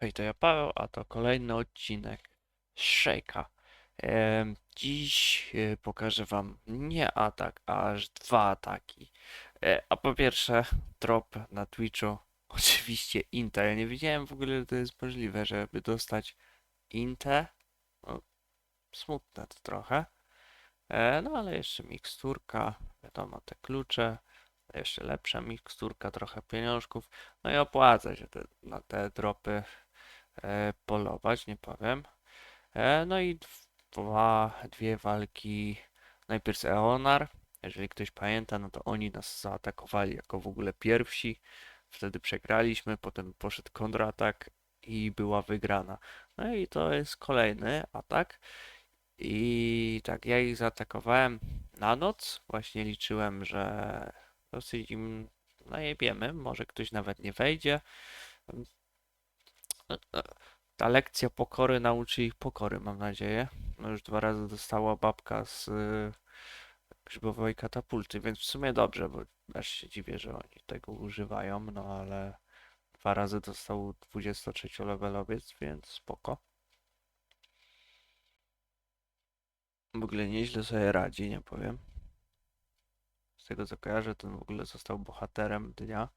Hej, to ja Paweł, a to kolejny odcinek Shake'a. Dziś e, pokażę wam nie atak, a aż dwa ataki. E, a po pierwsze, drop na Twitchu. Oczywiście Inte. Ja nie wiedziałem w ogóle, że to jest możliwe, żeby dostać Inte. No, smutne to trochę. E, no ale jeszcze miksturka, wiadomo, te klucze. Jeszcze lepsza miksturka, trochę pieniążków. No i opłaca się te, na te dropy polować, nie powiem. E, no i dwa, dwie walki. Najpierw z Eonar. Jeżeli ktoś pamięta, no to oni nas zaatakowali jako w ogóle pierwsi. Wtedy przegraliśmy, potem poszedł kontratak i była wygrana. No i to jest kolejny atak. I tak, ja ich zaatakowałem na noc. Właśnie liczyłem, że dosyć im najebiemy. Może ktoś nawet nie wejdzie. Ta lekcja pokory nauczy ich pokory, mam nadzieję. No już dwa razy dostała babka z y, grzybowej katapulty, więc w sumie dobrze, bo aż się dziwię, że oni tego używają, no ale dwa razy dostał 23-levelowiec, więc spoko. W ogóle nieźle sobie radzi, nie powiem. Z tego co kojarzę, ten w ogóle został bohaterem dnia.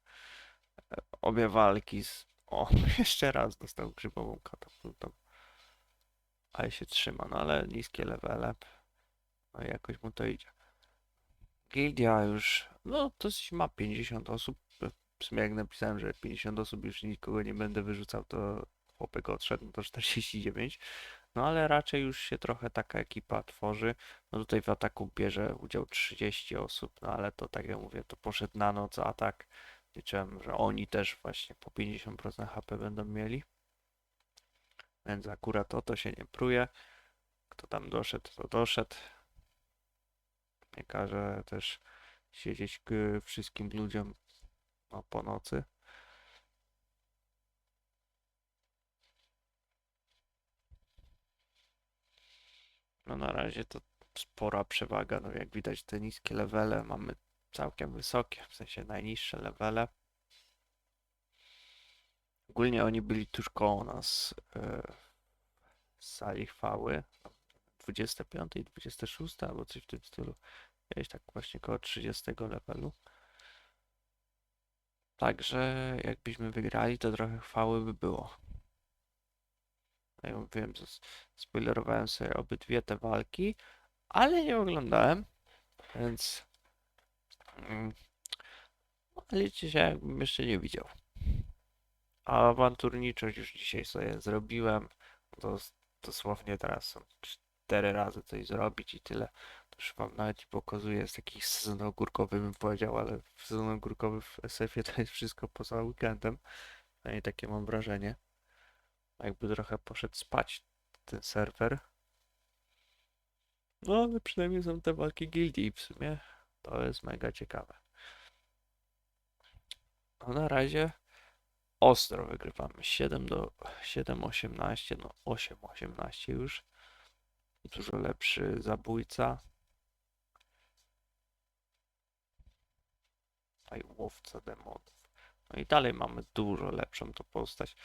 E, Obie walki z... O, jeszcze raz dostał grzybową katapultą. Ale się trzyma, no ale niskie levele. No i jakoś mu to idzie. Gildia już, no dosyć ma 50 osób. W sumie jak napisałem, że 50 osób już nikogo nie będę wyrzucał, to chłopek odszedł, no to 49. No ale raczej już się trochę taka ekipa tworzy. No tutaj w ataku bierze udział 30 osób, no ale to tak jak mówię, to poszedł na noc atak. Liczyłem, że oni też właśnie po 50% HP będą mieli. Więc akurat o to się nie pruje. Kto tam doszedł, to doszedł. Nie każe też siedzieć wszystkim ludziom no, po nocy. No na razie to spora przewaga. No jak widać te niskie levele mamy całkiem wysokie, w sensie najniższe levele. Ogólnie oni byli tuż koło nas e, z sali chwały. 25 i 26 albo coś w tym stylu. Gdzieś tak właśnie koło 30 levelu. Także jakbyśmy wygrali, to trochę chwały by było. No Jak mówiłem, zas- spoilerowałem sobie obydwie te walki, ale nie oglądałem, więc liczy się jakbym jeszcze nie widział. A awanturniczość już dzisiaj sobie zrobiłem. To dosłownie teraz są cztery razy coś zrobić i tyle. To już wam nawet pokazuję. Jest jakiś sezon ogórkowy bym powiedział, ale sezon ogórkowy w SF-ie to jest wszystko poza weekendem. Przynajmniej takie mam wrażenie. Jakby trochę poszedł spać ten serwer. No ale przynajmniej są te walki gildii i w sumie to jest mega ciekawe. No na razie ostro wygrywamy. 7 do 7 18 no 8 18 już. Dużo lepszy zabójca. Tutaj łowca demonów no i dalej mamy dużo lepszą to postać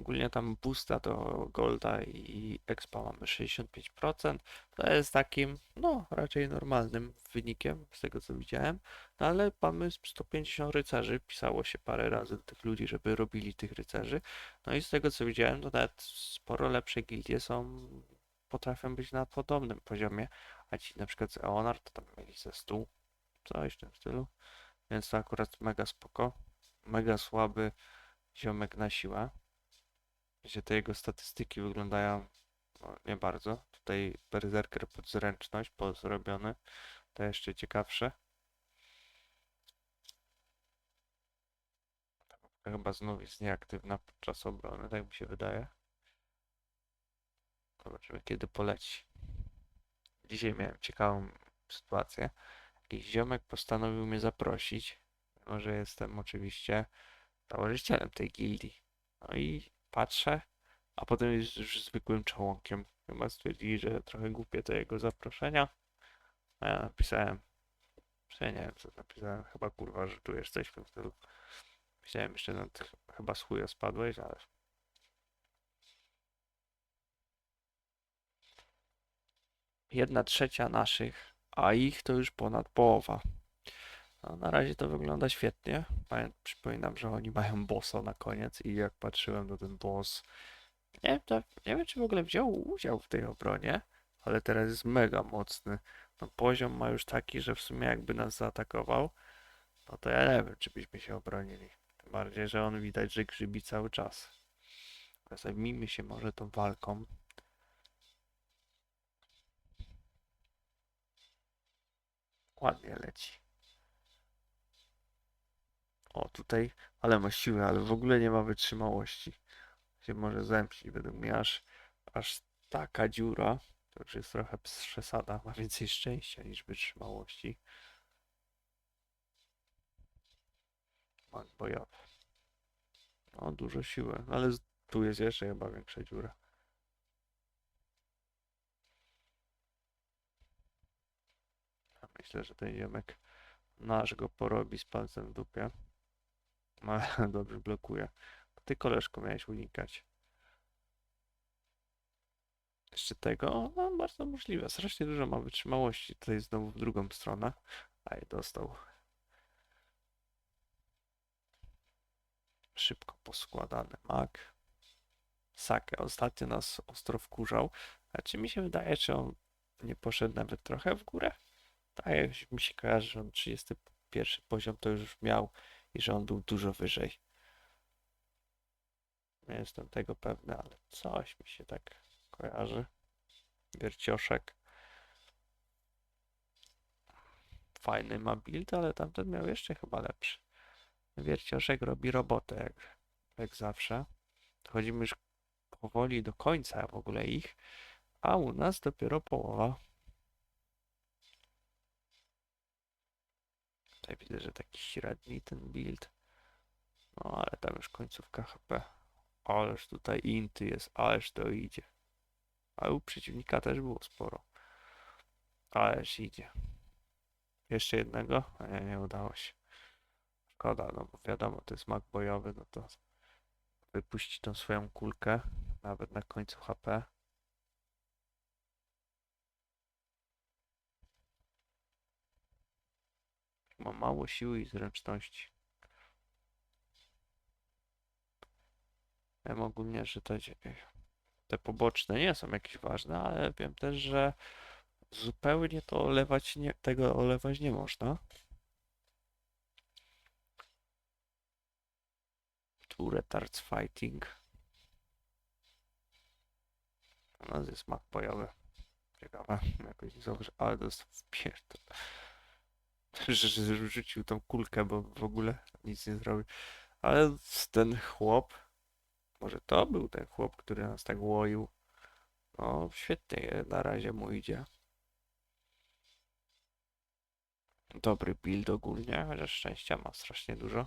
ogólnie tam boosta do golda i expa mamy 65% to jest takim no raczej normalnym wynikiem z tego co widziałem no ale mamy 150 rycerzy, pisało się parę razy do tych ludzi, żeby robili tych rycerzy. No i z tego co widziałem, to nawet sporo lepsze gildie są, potrafią być na podobnym poziomie, a ci na przykład z Eonar to tam mieli ze 100, coś w tym stylu. Więc to akurat mega spoko. Mega słaby ziomek na siłę. Gdzie te jego statystyki wyglądają no, nie bardzo. Tutaj berserker pod zręczność, zrobiony. To jeszcze ciekawsze. Chyba znów jest nieaktywna podczas obrony, tak mi się wydaje. Zobaczymy kiedy poleci. Dzisiaj miałem ciekawą sytuację. Jakiś ziomek postanowił mnie zaprosić, mimo że jestem oczywiście założycielem tej gildii. No i patrzę, a potem jest już zwykłym czołonkiem. Chyba stwierdzili, że trochę głupie te jego zaproszenia. A ja napisałem, że nie wiem co napisałem, chyba kurwa, że tu jesteśmy w stylu. Myślałem jeszcze nad, chyba z chuja spadłeś, ale... Jedna trzecia naszych, a ich to już ponad połowa. No, na razie to wygląda świetnie. Przypominam, że oni mają bossa na koniec i jak patrzyłem, to ten boss. Nie wiem, to, nie wiem, czy w ogóle wziął udział w tej obronie, ale teraz jest mega mocny. No, poziom ma już taki, że w sumie jakby nas zaatakował, no to ja nie wiem, czy byśmy się obronili. Tym bardziej, że on widać, że grzybi cały czas. Zajmijmy się może tą walką. Ładnie leci. O, tutaj, ale ma siłę, ale w ogóle nie ma wytrzymałości. Się może zemścić według mnie, aż, aż taka dziura, to już jest trochę przesada, ma więcej szczęścia niż wytrzymałości. Mag bojowy. No, dużo siły, ale z- tu jest jeszcze chyba większa dziura. Myślę, że ten ziomek nasz go porobi z palcem w dupie. No, dobrze blokuje. Ty koleżko miałeś unikać. Jeszcze tego? No, bardzo możliwe. Strasznie dużo ma wytrzymałości. Tutaj znowu w drugą stronę. A i dostał. Szybko poskładany mak. Sake ostatnio nas ostro wkurzał. Znaczy mi się wydaje, czy on nie poszedł nawet trochę w górę? Tak, mi się kojarzy, że on 31 poziom to już miał i że on był dużo wyżej. Nie jestem tego pewny, ale coś mi się tak kojarzy. Wiercioszek. Fajny ma build, ale tamten miał jeszcze chyba lepszy. Wiercioszek robi robotę jak, jak zawsze. Dochodzimy już powoli do końca w ogóle ich, a u nas dopiero połowa. Tutaj widzę, że taki średni ten build. No ale tam już końcówka HP. Ależ tutaj inty jest, ależ to idzie. A u przeciwnika też było sporo. Ależ idzie. Jeszcze jednego? Nie, nie udało się. Szkoda, no bo wiadomo, to jest mak bojowy, no to wypuści tą swoją kulkę, nawet na końcu HP. Ma mało siły i zręczności. Wiem ogólnie, że te, te poboczne nie są jakieś ważne, ale wiem też, że zupełnie to olewać nie, tego olewać nie można. Tu retards fighting. U nas jest mak. Ciekawe, jakoś zauważy, ale dostał wpierdol. Że, rzucił tą kulkę, bo w ogóle nic nie zrobił. Ale ten chłop, może to był ten chłop, który nas tak łoił. No, świetnie na razie mu idzie. Dobry build ogólnie, chociaż szczęścia ma strasznie dużo.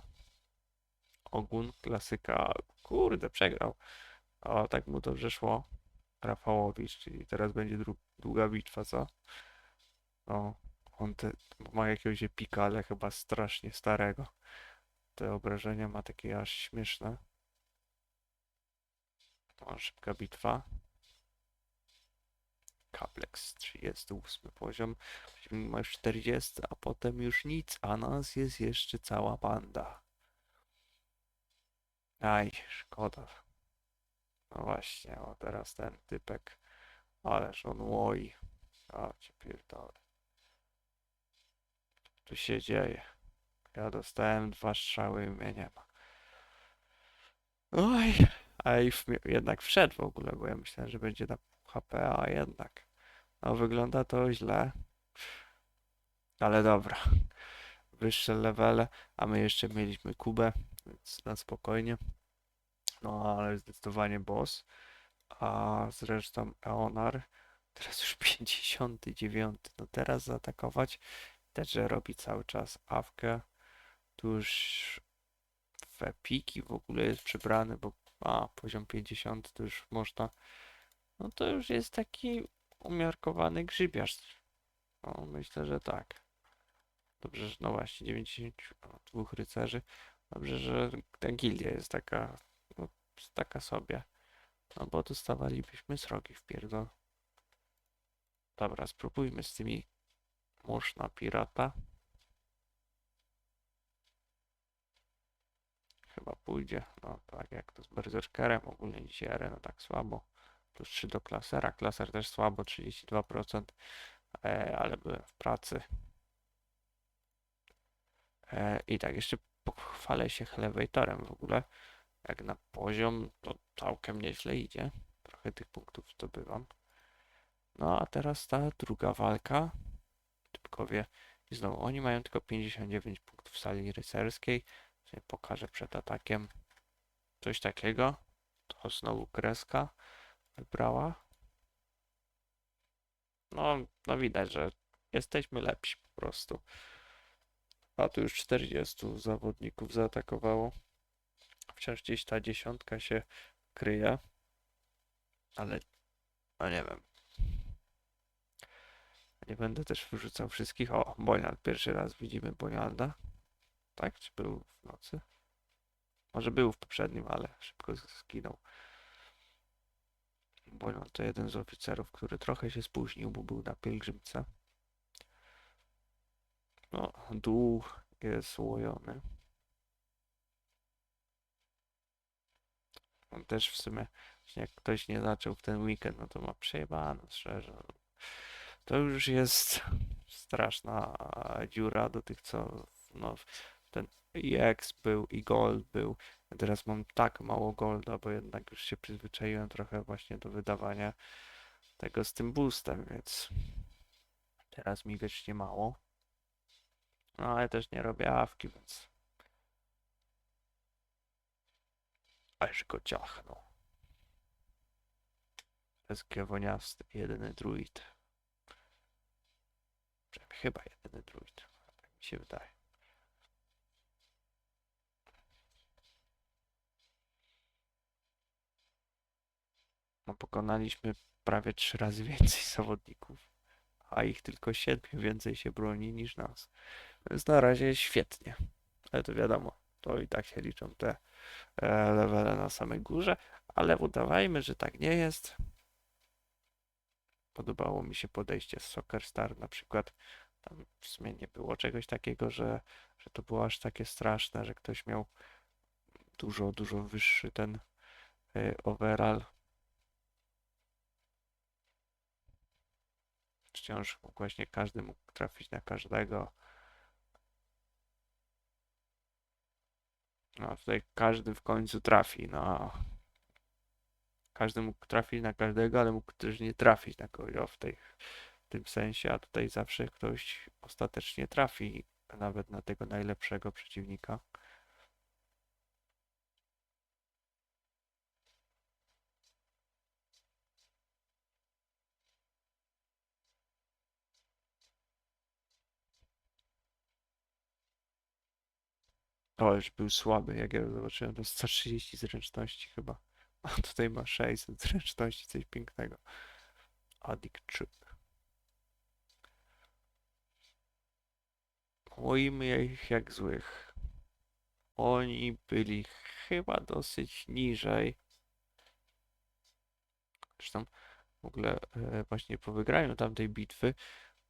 Ogun, klasyka. Kurde, przegrał. A tak mu dobrze szło. Rafałowicz, czyli teraz będzie długa bitwa, co? No, on te, ma jakiegoś epika, ale chyba strasznie starego. Te obrażenia ma takie aż śmieszne. No, szybka bitwa. Kaplex 38 poziom. Ma już 40, a potem już nic, a nas jest jeszcze cała banda. Aj, szkoda. No właśnie, o teraz ten typek. Ależ on łoi. A cię pierdolę. Tu się dzieje. Ja dostałem dwa strzały i mnie nie ma. Oj, a jednak wszedł w ogóle, bo ja myślałem, że będzie na HP, a jednak. No wygląda to źle. Ale dobra. Wyższe levele, a my jeszcze mieliśmy Kubę, więc na spokojnie. No ale zdecydowanie boss. A zresztą Eonar, teraz już 59. No teraz zaatakować. Też, że robi cały czas awkę. Tu już w epiki w ogóle jest przybrany, bo a, poziom 50 to już można. No to już jest taki umiarkowany grzybiarz. No myślę, że tak. Dobrze, że no właśnie 92 rycerzy. Dobrze, że ta gildia jest taka, no, taka sobie. No bo dostawalibyśmy srogi w pierdol. Dobra, spróbujmy z tymi mórz na pirata. Chyba pójdzie. No tak jak to z Berserkerem. Ogólnie dzisiaj arena tak słabo. Plus 3 do klasera. Klaser też słabo, 32%. E, ale byłem w pracy. E, I tak, jeszcze pochwalę się Elevatorem w ogóle. Jak na poziom, to całkiem nieźle idzie. Trochę tych punktów zdobywam. No a teraz ta druga walka. Typkowie. I znowu oni mają tylko 59 punktów w sali rycerskiej. Sobie pokażę przed atakiem coś takiego. To znowu kreska wybrała. No, no widać, że jesteśmy lepsi po prostu. A tu już 40 zawodników zaatakowało. Wciąż gdzieś ta dziesiątka się kryje. Ale, no nie wiem. Nie będę też wyrzucał wszystkich. O, Boniald. Pierwszy raz widzimy Bonialda. Tak? Czy był w nocy? Może był w poprzednim, ale szybko zginął. Boniald to jeden z oficerów, który trochę się spóźnił, bo był na pielgrzymce. No, dół jest łojony. On też w sumie, jak ktoś nie zaczął w ten weekend, no to ma przejebane, szczerze. To już jest straszna dziura do tych, co no, ten EX był i Gold był. Teraz mam tak mało Golda, bo jednak już się przyzwyczaiłem trochę właśnie do wydawania tego z tym boostem, więc teraz mi wiecznie mało. No ale też nie robię awki, więc aż go ciachnął. Bezgiewoniasty, jedyny druid. Chyba jedyny druid. Tak mi się wydaje. No pokonaliśmy prawie trzy razy więcej zawodników, a ich tylko siedmiu więcej się broni niż nas. Więc na razie świetnie. Ale to wiadomo, to i tak się liczą te e, levele na samej górze, ale udawajmy, że tak nie jest. Podobało mi się podejście z Soccer Star na przykład. Tam w sumie nie było czegoś takiego, że, że to było aż takie straszne, że ktoś miał dużo, dużo wyższy ten y, overall. Wciąż właśnie każdy mógł trafić na każdego. No tutaj każdy w końcu trafi, no. Każdy mógł trafić na każdego, ale mógł też nie trafić na kogoś w, tej, w tym sensie, a tutaj zawsze ktoś ostatecznie trafi nawet na tego najlepszego przeciwnika. O, już był słaby, jak ja zobaczyłem, to 130 zręczności chyba. A tutaj ma 600 zręczności, coś pięknego. Addict Chip. Ujmy ich jak złych. Oni byli chyba dosyć niżej. Zresztą w ogóle e, właśnie po wygraniu tamtej bitwy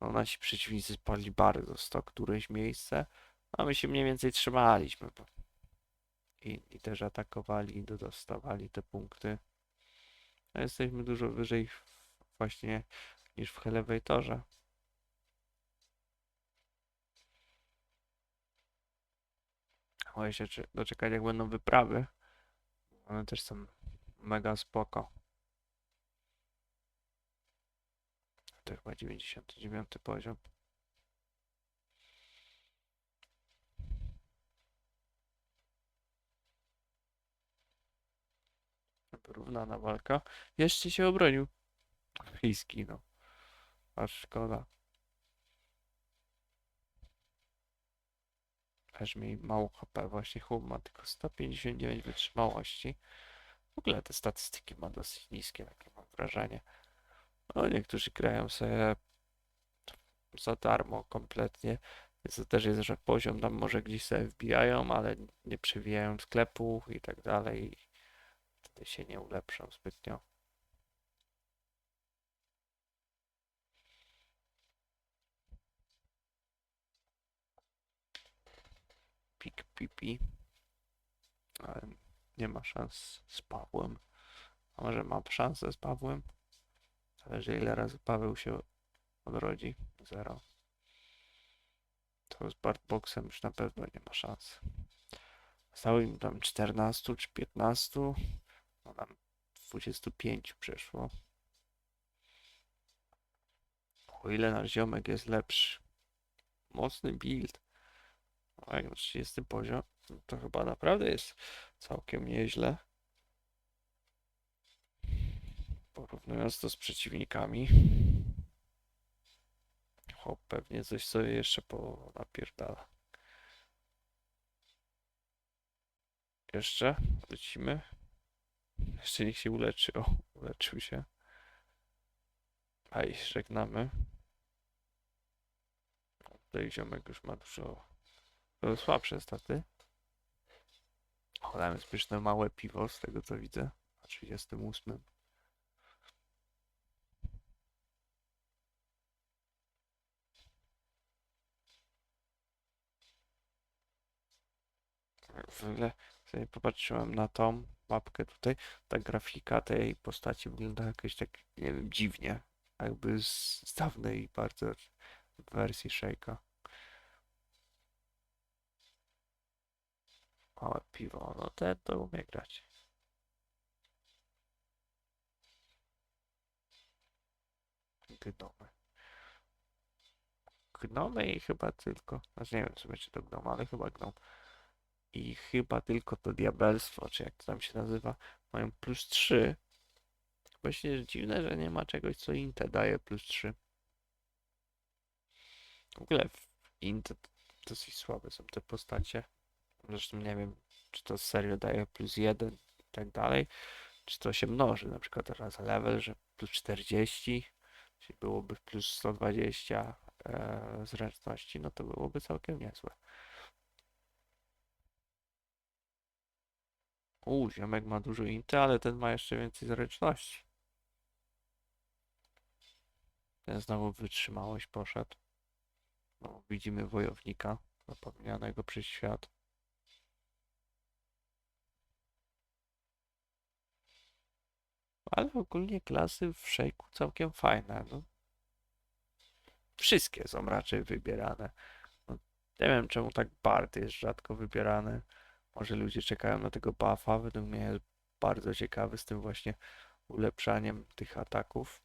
no, nasi przeciwnicy spali bardzo sto któreś miejsce, a my się mniej więcej trzymaliśmy. I, I też atakowali i dostawali te punkty. A jesteśmy dużo wyżej właśnie niż w Elevatorze. Mogę się doczekać jak będą wyprawy. One też są mega spoko. To chyba 99 poziom. Wyrównana walka. Jeszcze się obronił. I zginął. Aż szkoda. Aż mi mało HP. Właśnie chłop ma tylko 159 wytrzymałości. W ogóle te statystyki ma dosyć niskie, takie mam wrażenie. No, niektórzy grają sobie za darmo kompletnie. Więc to też jest, że poziom tam może gdzieś sobie wbijają, ale nie przewijają sklepu i tak dalej. Tutaj się nie ulepszą, zbytnio. Pik, pipi. Ale nie ma szans z Pawłem. A może ma szansę z Pawłem? Zależy ile razy Paweł się odrodzi. Zero. To z Bartboxem już na pewno nie ma szans. Zostało im tam 14 czy 15. No tam 25 przeszło. O ile nasz ziomek jest lepszy. Mocny build. No jak na 30 poziom, to chyba naprawdę jest całkiem nieźle. Porównując to z przeciwnikami. Chłop pewnie coś sobie jeszcze po napierdala. Jeszcze? Lecimy? Jeszcze niech się uleczy. O, uleczył się. Aj, żegnamy. Tutaj ziomek już ma dużo słabsze staty. O, damy pyszne małe piwo z tego co widzę. Na 38. W ogóle sobie popatrzyłem na tą mapkę tutaj. Ta grafika tej postaci wygląda jakoś tak, nie wiem, dziwnie. Jakby z, dawnej bardzo wersji Shake'a. Małe piwo, no ten to umie grać. Gnomy. Gnomy i chyba tylko, znaczy nie wiem sumie czy to gnom, ale chyba gnom. I chyba tylko to diabelstwo, czy jak to tam się nazywa, mają plus 3. Właśnie jest dziwne, że nie ma czegoś, co Inte daje plus 3. W ogóle w Inte dosyć słabe są te postacie. Zresztą nie wiem, czy to serio daje plus 1 i tak dalej, czy to się mnoży, na przykład teraz level, że plus 40, czyli byłoby plus 120 e, zręczności, no to byłoby całkiem niezłe. U, ziomek ma dużo inty, ale ten ma jeszcze więcej zręczności. Ten znowu wytrzymałość poszedł. No, widzimy wojownika zapomnianego przez świat. Ale ogólnie klasy w Shake'u całkiem fajne. No. Wszystkie są raczej wybierane. No, nie wiem czemu tak Bard jest rzadko wybierany. Może ludzie czekają na tego buffa. Według mnie jest bardzo ciekawy z tym właśnie ulepszaniem tych ataków.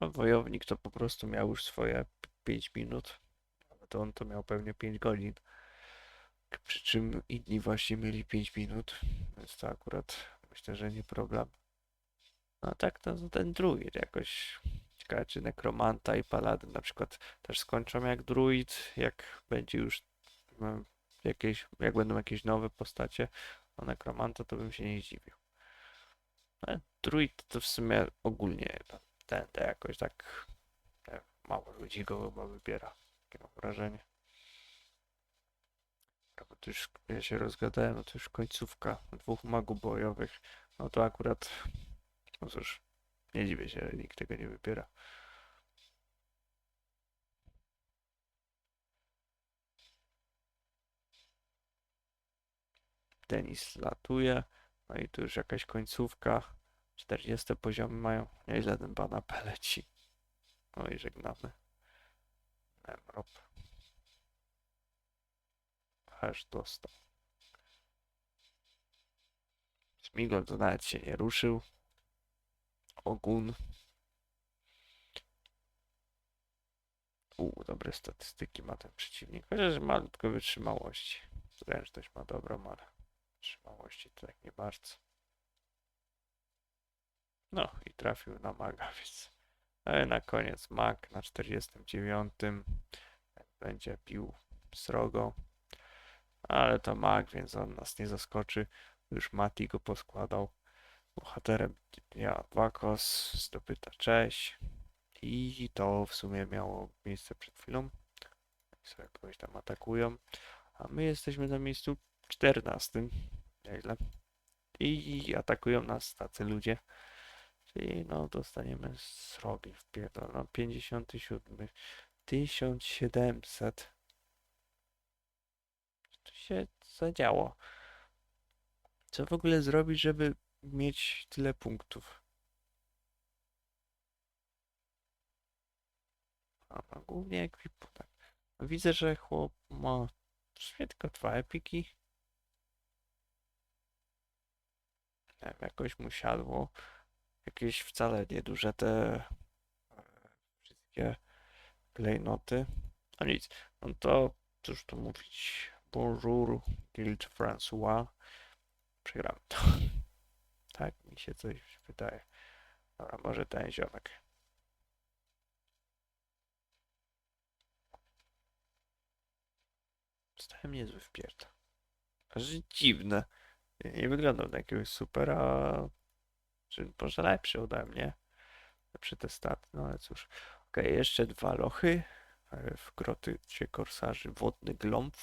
A wojownik to po prostu miał już swoje 5 minut. To on to miał pewnie 5 godzin. Przy czym inni właśnie mieli 5 minut. Więc to akurat myślę, że nie problem. No tak, to no ten druid jakoś. Ciekawe, czy nekromanta i paladyn na przykład też skończą jak druid, jak będzie już mm, jakieś, jak będą jakieś nowe postacie, a nekromanta to bym się nie zdziwił. Ale druid to w sumie ogólnie ten, ten, jakoś tak mało ludzi go chyba wybiera. Takie mam wrażenie. Dobra, Bo to już ja się rozgadałem, no to już końcówka dwóch magów bojowych. No to akurat, no cóż, nie dziwię się, nikt tego nie wybiera. Denis latuje. No i tu już jakaś końcówka. 40 poziomy mają. Nieźle ten pana peleci. No i żegnamy. Emrop. Aż dostał. Smigol to nawet się nie ruszył. Ogun. U, dobre statystyki ma ten przeciwnik. Chociaż malutko wytrzymałości. Zręczność ma dobrą, ale wytrzymałości to tak nie bardzo. No i trafił na maga, więc ale na koniec mag na 49. Będzie pił srogo. Ale to mag, więc on nas nie zaskoczy. Już Mati go poskładał. Bohaterem dnia Wakos, zdobyta cześć. I to w sumie miało miejsce przed chwilą. I sobie kogoś tam atakują. A my jesteśmy na miejscu 14. Nieźle. I atakują nas tacy ludzie. Czyli no dostaniemy srogi w pierdol. No 57. 1700. się zadziało? Co w ogóle zrobić, żeby mieć tyle punktów? A, no, głównie ekwipunek. Widzę, że chłop ma w tylko dwa epiki. Nie wiem, jakoś mu siadło. Jakieś wcale nieduże te e, wszystkie klejnoty. No nic, no to cóż tu mówić. Bonjour, Guild François. Przegramy to. Tak mi się coś wydaje. Dobra, może ten ziomek. Stałem niezły wpierd. Aż dziwne. Nie, wyglądał na jakiegoś super, a czy może lepszy ode mnie. Lepszy te staty, no ale cóż. Okej, jeszcze dwa lochy. E, W groty się korsarzy wodny gląb.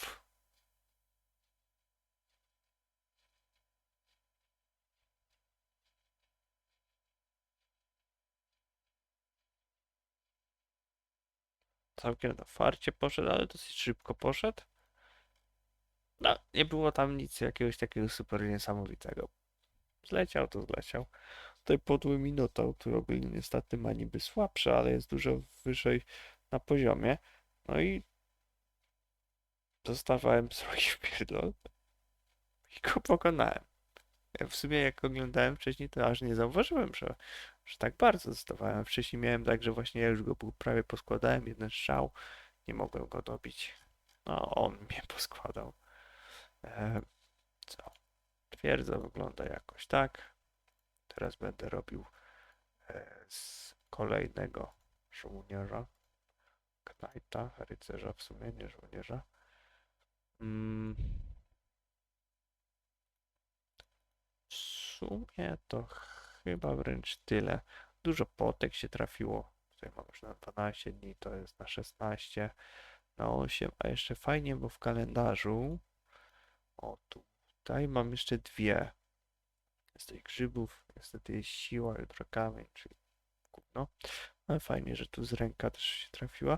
Całkiem na farcie poszedł, ale dosyć szybko poszedł. No, nie było tam nic jakiegoś takiego super niesamowitego. Zleciał to zleciał. Tutaj podły Minotaur, który ogólnie niestety ma niby słabszy, ale jest dużo wyżej na poziomie. No i dostawałem srogi w pierdol i go pokonałem. Ja w sumie jak oglądałem wcześniej, to aż nie zauważyłem, że, że tak bardzo dostawałem. Wcześniej miałem tak, że właśnie ja już go prawie poskładałem, jeden strzał, nie mogłem go dobić. No, on mnie poskładał. E, co? Twierdza wygląda jakoś tak. Teraz będę robił e, z kolejnego żołnierza. Knajta, rycerza w sumie, nie żołnierza. Mm. W sumie to chyba wręcz tyle. Dużo potek się trafiło. Tutaj mam już na 12 dni, to jest na 16, na 8, a jeszcze fajnie, bo w kalendarzu o tutaj mam jeszcze dwie. Z tych grzybów niestety jest siła, jutro kamień, czyli gówno. Ale fajnie, że tu z ręka też się trafiła.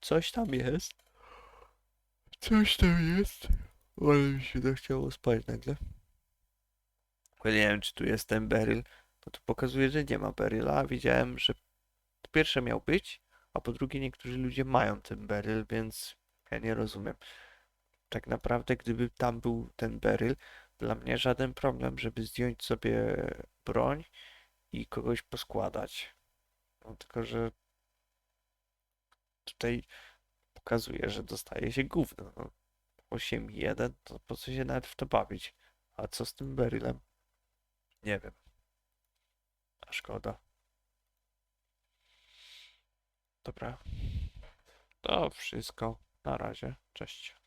Coś tam jest. Coś tam jest. Ale mi się to chciało spać nagle. Nie wiem, czy tu jest ten beryl. No to pokazuje, że nie ma beryla. Widziałem, że po pierwsze miał być, a po drugie niektórzy ludzie mają ten beryl, więc ja nie rozumiem. Tak naprawdę, gdyby tam był ten beryl, dla mnie żaden problem, żeby zdjąć sobie broń i kogoś poskładać. No, tylko, że tutaj pokazuje, że dostaje się gówno. No, 8-1, to po co się nawet w to bawić? A co z tym berylem? Nie wiem. A szkoda. Dobra. To wszystko. Na razie. Cześć.